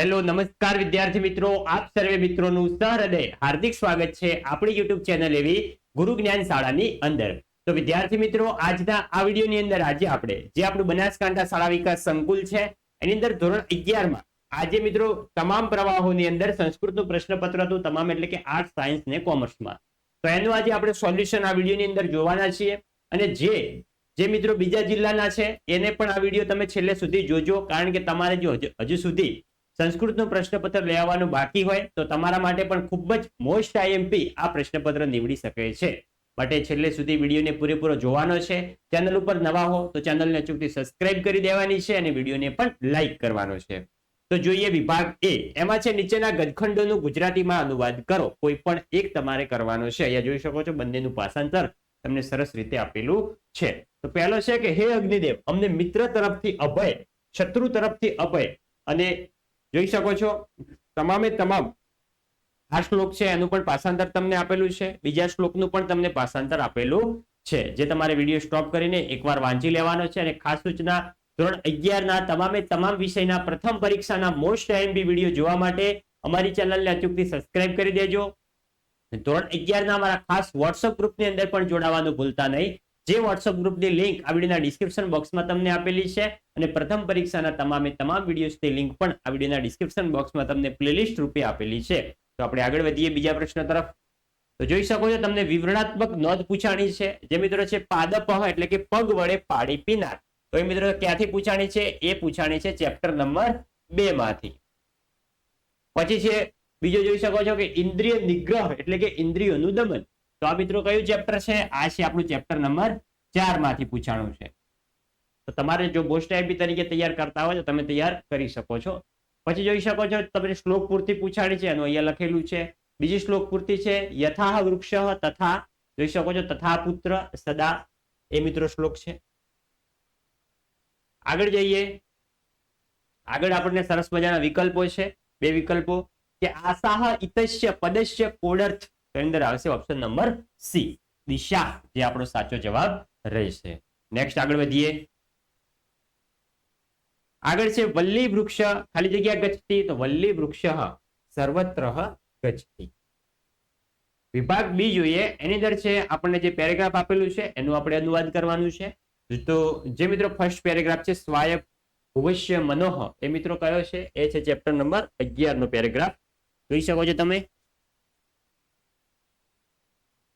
Hello નમસ્કાર વિદ્યાર્થી મિત્રો. આપ સર્વે મિત્રોનું સહૃદય, હાર્દિક સ્વાગત છે આપણી યુટ્યુબ ચેનલ એવી ગુરુ જ્ઞાન શાળાની અંદર. તો વિદ્યાર્થી મિત્રો, આજના આ વિડીયોની અંદર આજે આપણે જે આપણું બનાસકાંઠા શાળા વિકાસ સંકુલ છે, એની અંદર ધોરણ અગિયારમાં આજે મિત્રો તમામ પ્રવાહોની અંદર સંસ્કૃતનું પ્રશ્નપત્ર હતું, તમામ એટલે કે આર્ટ સાયન્સ ને કોમર્સમાં તો એનું આજે આપણે સોલ્યુશન આ વિડીયોની અંદર જોવાના છીએ અને જે જે મિત્રો બીજા જિલ્લાના છે, એને પણ આ વીડિયો તમે છેલ્લે સુધી જોજો, કારણ કે તમારે જો હજુ- સુધી સંસ્કૃતનું પ્રશ્નપત્ર લેવાનું બાકી હોય તો તમારા માટે પણ ખૂબ જ મોસ્ટ આઈએમપી આ પ્રશ્નપત્ર નીવડી શકે છે. માટે છેલ્લે સુધી વિડીયોને પૂરેપૂરો જોવાનો છે. ચેનલ ઉપર નવા હો તો ચેનલને અચૂકથી સબસ્ક્રાઇબ કરી દેવાની છે અને વિડીયોને પણ લાઈક કરવાનો છે. તો જોઈએ વિભાગ એ. એમાં છે નીચેના ગજખંડોનું ગુજરાતીમાં અનુવાદ કરો. કોઈ પણ એક તમારે કરવાનો છે. અહીંયા જોઈ શકો છો બંનેનું ભાષાંતર તમને સરસ રીતે આપેલું છે. તો પહેલો છે કે, હે અગ્નિદેવ, અમને મિત્ર તરફથી અભય, શત્રુ તરફથી અભય અને જોઈ શકો છો? તમામે તમામ આ શ્લોક છે, એનું પણ ભાષાંતર તમને આપેલું છે. બીજા શ્લોકનું પણ તમને ભાષાંતર આપેલું છે. જે તમારે વીડિયો સ્ટોપ કરીને એકવાર વાંચી લેવાનો છે અને ખાસ સૂચના, ધોરણ અગિયારના તમામે તમામ વિષયના પ્રથમ પરીક્ષાના મોસ્ટ એમબી વીડિયો જોવા માટે અમારી ચેનલને અચૂકથી સબસ્ક્રાઇબ કરી દેજો. ધોરણ અગિયારના અમારા ખાસ વોટ્સઅપ ગ્રુપની અંદર પણ જોડાવાનું ભૂલતા નહીં. જે વોટ્સઅપ ગ્રુપની લિંક આ વિડીયોના ડિસ્ક્રિપ્શન બોક્સમાં તમને આપેલી છે અને પ્રથમ પરીક્ષાના તમામે તમામ વિડીયોની લિંક પણ આ વિડીયોના ડિસ્ક્રિપ્શન બોક્સમાં તમને પ્લેલિસ્ટ રૂપે આપેલી છે. તો આપણે આગળ વધીએ બીજા પ્રશ્ન તરફ. તો જોઈ શકો છો તમને વિવરણાત્મક નોંધ પૂછાણી છે. જે મિત્રો છે પાદપહ એટલે કે પગ વડે પાણી પીનાર. તો એ મિત્રો ક્યાંથી પૂછાણી છે? એ પૂછાણી છે ચેપ્ટર નંબર બે માંથી. પછી છે બીજો જોઈ શકો છો કે ઇન્દ્રિય નિગ્રહ એટલે કે ઇન્દ્રિયોનું દમન. તો આ મિત્રો કયું ચેપ્ટર છે? આ છે આપણું ચેપ્ટર નંબર ચારમાંથી પૂછાણું છે. તો તમારે જો મોસ્ટ આઈપી તરીકે તૈયાર કરતા હોય તો તમે તૈયાર કરી શકો છો. પછી જોઈ શકો છો, તમને શ્લોક પૂર્તિ પૂછાડી છે, એનું અહીંયા લખેલું છે. બીજી શ્લોક પૂર્તિ છે યથા વૃક્ષ તથા. જોઈ શકો છો, તથા પુત્ર સદા. એ મિત્રો શ્લોક છે. આગળ જઈએ. આગળ આપણને સરસ મજાના વિકલ્પો છે. બે વિકલ્પો કે આસાહ ઇતસ્ય પદસ્ય કોડર્થ. એની અંદર આવશે ઓપ્શન નંબર સી દિશા, જે આપણો સાચો જવાબ રહેશે. નેક્સ્ટ આગળ વધીએ. આગળ છે વલ્લી વૃક્ષ, ખાલી જગ્યા ગચતી, તો વલ્લી વૃક્ષ સર્વત્ર ગચતી. વિભાગ બી જોઈએ. એની અંદર છે આપણને જે પેરેગ્રાફ આપેલું છે, એનું આપણે અનુવાદ કરવાનું છે. તો જે મિત્રો ફર્સ્ટ પેરેગ્રાફ છે સ્વાયપ ભુવશ્ય મનોહ, એ મિત્રો કયો છે? એ છે ચેપ્ટર નંબર અગિયાર નો પેરેગ્રાફ જોઈ શકો છો તમે?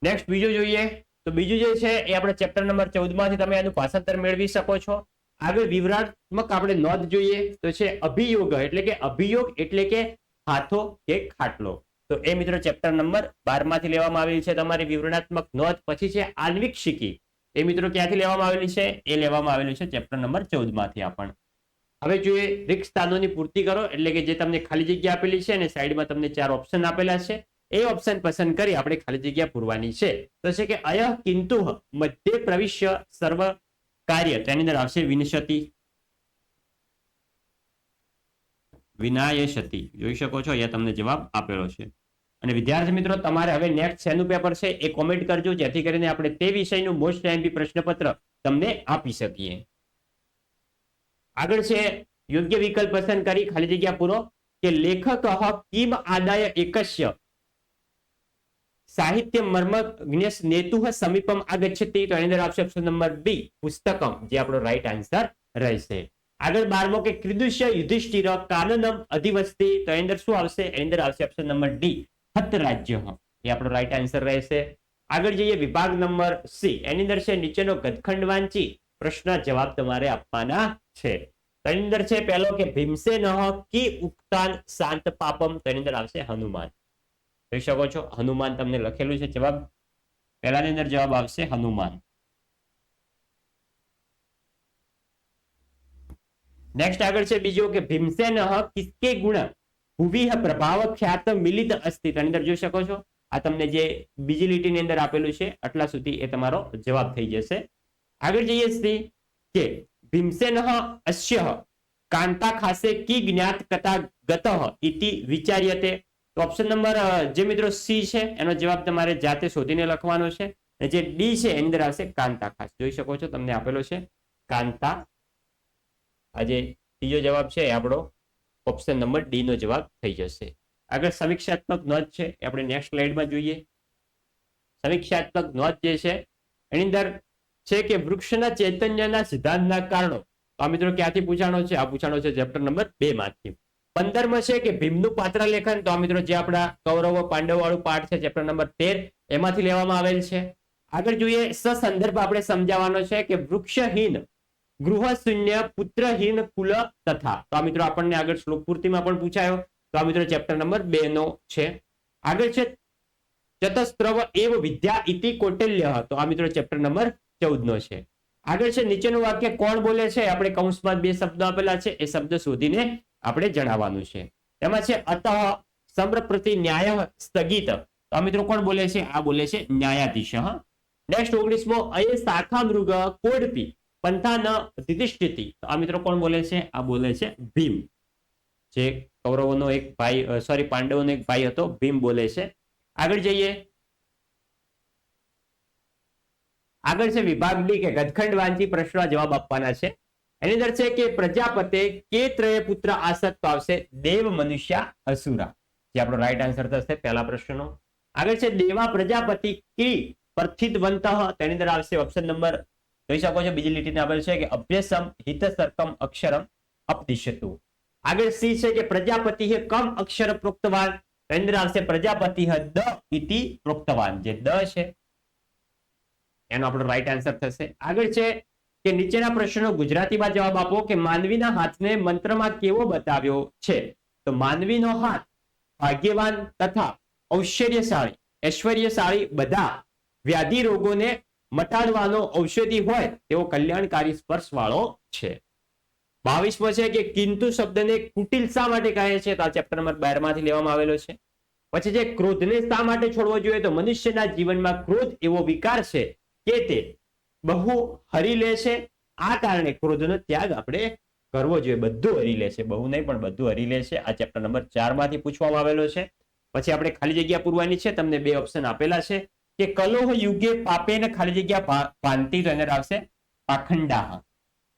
નેક્સ્ટ બીજું જોઈએ. તો બીજું જે છે એ આપણે ચેપ્ટર નંબર ચૌદમાંથી તમે એનું ભાષાંતર મેળવી શકો છો. આગળ વિવરણાત્મક આપણે નોંધ જોઈએ. તો છે અભિયોગ, એટલે કે અભિયોગ એટલે કે હાથો કે ખાટલો. તો એ મિત્રો ચેપ્ટર નંબર બારમાંથી લેવામાં આવેલી છે તમારી વિવરણાત્મક નોંધ. પછી છે આન્વિક શીખી. એ મિત્રો ક્યાંથી લેવામાં આવેલી છે? એ લેવામાં આવેલું છે ચેપ્ટર નંબર ચૌદમાંથી આપણ. હવે જોઈએ રિક્ત સ્થાનોની પૂર્તિ કરો, એટલે કે જે તમને ખાલી જગ્યા આપેલી છે અને સાઈડમાં તમને ચાર ઓપ્શન આપેલા છે. એ ઓપ્શન પસંદ કરી આપણે ખાલી જગ્યા પૂરવાની છે. તો છે કે અય કિંતુ મધ્ય પ્રવિશ્ય સર્વ કાર્ય તેની અંદર આવશે વિનશતી. વિનાયશતી. જોઈ શકો છો, અહીંયા તમને જવાબ આપેલો છે. અને વિદ્યાર્થી મિત્રો, તમારે હવે નેક્સ્ટ શેનું પેપર છે એ કોમેન્ટ કરજો, જેથી કરીને આપણે તે વિષયનું મોસ્ટ એમપી પ્રશ્નપત્ર તમને આપી શકીએ. આગળ છે, યોગ્ય વિકલ્પ પસંદ કરી, ખાલી જગ્યા પૂરો, કે લેખક કિમ આદાય એકસ્ય સાહિત્ય મર્મ જ્ઞેશ નેતુહ સમીપમ આગચ્છતિ. તો એની અંદર આવશે ઓપ્શન નંબર બી, પુસ્તકમ, જે આપણો રાઈટ આન્સર રહેશે. આગળ બારમો કે ક્રિદુષ્ય યુધિષ્ઠિર કાનનમ અધિવસ્તી. તો એની અંદર શું આવશે? એની અંદર આવશે ઓપ્શન નંબર ડી હત રાજ્ય એ આપણો રાઈટ આન્સર રહેશે. આગળ જઈએ વિભાગ નંબર સી. એની અંદર છે નીચેનો ગદખંડ વાંચી પ્રશ્ન જવાબ તમારે આપવાના છે. તેની અંદર છે પહેલો કે ભીમસેન કી ઉક્તાન શાંત પાપમ. તેની અંદર આવશે હનુમાન. જોઈ શકો છો, હનુમાન તમને લખેલું છે, જવાબ? પહેલાની અંદર જવાબ આવશે હનુમાન. નેક્સ્ટ આગળ છે બીજો કે ભીમસેન કિસકે ગુણ? ભુવિ પ્રભાવ ખ્યાત મિલિત અસ્તિ તેની અંદર જોઈ શકો છો, આ તમને જે બીજી લીટીની અંદર આપેલું છે, આટલા સુધી એ તમારો જવાબ થઈ જશે. આગળ જઈએ સી કે ભીમસેન અશ્ય. કાંતા ખાસે કી જ્ઞાત કથા ગત ઇતિ વિચાર્યતે તો ઓપ્શન નંબર જે મિત્રો સી છે, એનો જવાબ તમારે જાતે શોધીને લખવાનો છે. અને જે ડી છે, એની અંદર આવશે કાંતા ખાસ. જોઈ શકો છો, તમને આપેલો છે કાંતા. આ જે ત્રીજો જવાબ છે, એ આપણો ઓપ્શન નંબર ડી નો જવાબ થઈ જશે. આગળ સમીક્ષાત્મક નોંધ છે, એ આપણે નેક્સ્ટ સ્લાઇડમાં જોઈએ. સમીક્ષાત્મક નોંધ જે છે, એની અંદર છે કે વૃક્ષના ચૈતન્યના સિદ્ધાંતના કારણો. આ મિત્રો ક્યાંથી પૂછાણો છે? આ પૂછાણો છે ચેપ્ટર નંબર બે માંથી. પંદરમાં છે કે ભીમનું પાત્ર લેખન તો આ મિત્રો જે આપણા કૌરવો પાંડવ વાળું પાઠ છે, ચેપ્ટર નંબર તેર, એમાંથી લેવામાં આવેલ છે. આગળ જોઈએ, સસંદર્ભ આપણે સમજાવવાનો છે કે વૃક્ષહીન, ગૃહશૂન્ય, પુત્રહીન, કુલ તથા. તો આ મિત્રો આપણને આગળ શ્લોક પૂર્તિમાં પણ પૂછાયો. તો આ મિત્રો ચેપ્ટર નંબર બે નો છે. આગળ છે, ચતસ્ત્રવ એવ વિદ્યા ઇતિ કૌટિલ્ય. તો આ મિત્રો ચેપ્ટર નંબર ચૌદ નો છે. આગળ છે, નીચેનું વાક્ય કોણ બોલે છે? આપણે કૌંસમાં બે શબ્દો આપેલા છે. એ શબ્દ શોધીને આપણે જણાવવાનું છે. એમાં છે અતઃ સમ્રપ્રતિ ન્યાય સ્થગિત. તો મિત્રો કોણ બોલે છે? આ બોલે છે ન્યાયાધીશ, હા. નેક્સ્ટ ઓગણીસમો, અય શાખા મૃગ કોડપી પંથા ન તો આ મિત્રો કોણ બોલે છે? આ બોલે છે ભીમ. જે કૌરવોનો એક ભાઈ સોરી પાંડવોનો એક ભાઈ હતો, ભીમ બોલે છે. આગળ જઈએ. આગળ છે વિભાગ ડી કે ગદખંડ વાંચી પ્રશ્ન જવાબ આપવાના છે. એની અંદર છે કે પ્રજાપતે કે ત્રય પુત્ર આસક્ત તો આવશે? દેવ મનુષ્ય અસુરા. જે આપણો રાઈટ આન્સર થશે, પહેલા પ્રશ્નનો. આગળ છે, દેવા પ્રજાપતિ કી પ્રથિતવંત. તેની અંદર આવશે ઓપ્શન નંબર, જોઈ શકો છો, બીજી લીટીને આપેલ છે કે અભ્યસમ હિત સરકમ અક્ષરમ અપદિશતુ આગળ સી છે કે પ્રજાપતિ હે કમ અક્ષર પ્રોક્તવાન. તેની અંદર આવશે પ્રજાપતિ હ દ ઇતિ પ્રોક્તવાન. જે દ છે, એનો આપણો રાઈટ આન્સર થશે. આગળ છે કે નીચેના પ્રશ્નો ગુજરાતીમાં જવાબ આપો કે માનવીના હાથને મંત્રમાં કેવો બતાવ્યો છે? તો માનવીનો હાથ ભાગ્યવાન તથા ઐશ્વર્યશાળી ઐશ્વર્યશાળી બધા વ્યાધિ રોગોને મટાડવાનો ઔષધિ હોય તેવો કલ્યાણકારી સ્પર્શ વાળો છે. બાવીસમો છે કે કિંતુ શબ્દને કુટિલ શા માટે કહે છે? તો આ ચેપ્ટર નંબર બારમાંથી લેવામાં આવેલો છે. પછી જે ક્રોધને શા માટે છોડવો જોઈએ? તો મનુષ્યના જીવનમાં ક્રોધ એવો વિકાર છે કે તે બહુ હરી લે છે. આ કારણે ક્રોધનો ત્યાગ આપણે કરવો જોઈએ. બધું હરી લે છે. બહુ નહીં, પણ બધું હરી લે છે. આ ચેપ્ટર નંબર ચારમાંથી પૂછવામાં આવેલો છે. પછી આપણે ખાલી જગ્યા પૂરવાની છે. તમને બે ઓપ્શન આપેલા છે કે કલોહ યુગે પાપે ને ખાલી જગ્યા ભાંતિ તો એને આવશે પાખંડા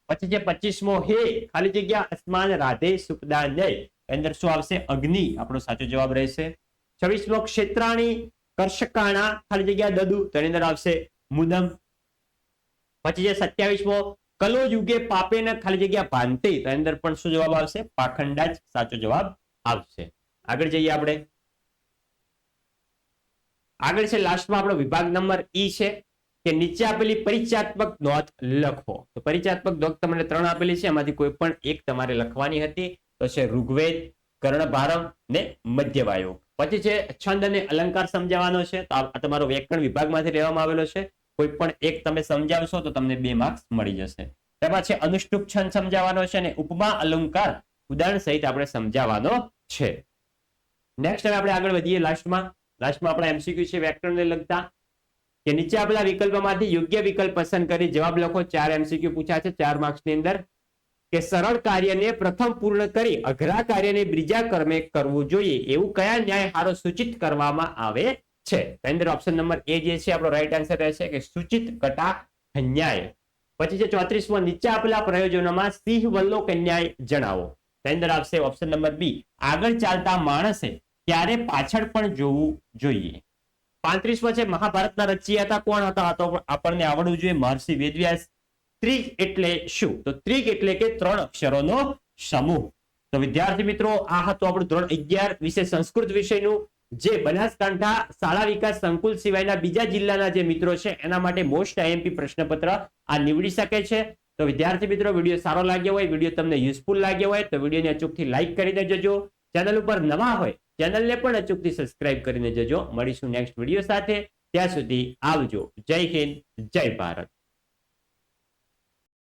પછી જે પચીસમો, હે, ખાલી જગ્યા અસ્માન, રાધે સુપદા નય અંદર શું આવશે? અગ્નિ. આપણો સાચો જવાબ રહેશે. છવ્વીસમો, ક્ષેત્રાણી, કર્ષકાણા, ખાલી જગ્યા દદુ. તો એની અંદર આવશે મુદમ પછી જે સત્યાવીસમો કલો યુગે પાપે ખાલી જગ્યા ભાંતિ તો અંદર પણ શું જવાબ આવશે? પાખંડા સાચો જવાબ આવશે. આગળ જઈએ આપણે. આગળ છે લાસ્ટમાં આપણો વિભાગ નંબર ઈ છે, કે નીચે આપેલી પરિચયાત્મક નોંધ લખો. તો પરિચયાત્મક નોંધ તમને ત્રણ આપેલી છે, એમાંથી કોઈ પણ એક તમારે લખવાની હતી. તો છે ઋગ્વેદ, કર્ણભારમ ને મધ્યવાયુ. પછી છે છંદ અને અલંકાર સમજાવવાનો છે. તો આ તમારો વ્યાકરણ વિભાગમાંથી લેવામાં આવેલો છે. કોઈ પણ એક તમે સમજાવશો તો તમને બે માર્ક્સ મળી જશે. ત્યારબાદ છે, અનુષ્ટુપ છંદ સમજાવવાનો છે અને ઉપમા અલંકાર ઉદાહરણ સહિત આપણે સમજાવવાનો છે. નેક્સ્ટ હવે આપણે આગળ વધીએ લાસ્ટમાં લાસ્ટમાં આપણા એમસીક્યુ છે, વેક્ટરને લગતા. કે નીચે આપેલા વિકલ્પોમાંથી યોગ્ય વિકલ્પ પસંદ કરી જવાબ લખો. ચાર એમસીક્યુ પૂછ્યા છે, ચાર માર્ક્સની અંદર. કે સરળ કાર્યને પ્રથમ પૂર્ણ કરી અઘરા કાર્યને બીજા કર્મે કરવું જોઈએ. એવું કયા ન્યાય હારો સૂચિત કરવામાં આવે? છે. તેની અંદર ઓપ્શન નંબર એ જે છે, આપણો રાઈટ આન્સર રહેશે કે સૂચિત કટા ન્યાય પછી છે ચોત્રીસમાં, નીચે આપેલા પ્રયોજનોમાં સિંહ વલ્લો કન્યાય જણાવો. તેની અંદર આવશે ઓપ્શન નંબર બી આગળ ચાલતા માણસે ક્યારે પાછળ પણ જોવું જોઈએ? પાંત્રીસમાં છે, મહાભારતના રચિયાતા કોણ હતા? તો આપણને આવડવું જોઈએ. મહર્ષિ વેદવ્યાસ. ત્રિક એટલે શું? તો ત્રિક એટલે કે ત્રણ અક્ષરોનો સમૂહ. તો વિદ્યાર્થી મિત્રો, આ હતું આપણું ધોરણ અગિયાર વિશે સંસ્કૃત વિષયનું. જે બનાસકાંઠા શાળા વિકાસ સંકુલ સિવાયના બીજા જિલ્લાના જે મિત્રો છે, એના માટે મોસ્ટ આઈએમપી પ્રશ્નપત્ર આ નીવડી શકે છે. તો વિદ્યાર્થી મિત્રો, વીડિયો સારો લાગ્યો હોય, વીડિયો તમને યુઝફુલ લાગ્યો હોય, તો વિડીયોને અચૂકથી લાઇક કરીને જજો. ચેનલ ઉપર નવા હોય, ચેનલને પણ અચૂકથી સબસ્ક્રાઇબ કરીને જજો. મળીશું નેક્સ્ટ વીડિયો સાથે. ત્યાં સુધી આવજો. જય હિન્દ, જય ભારત.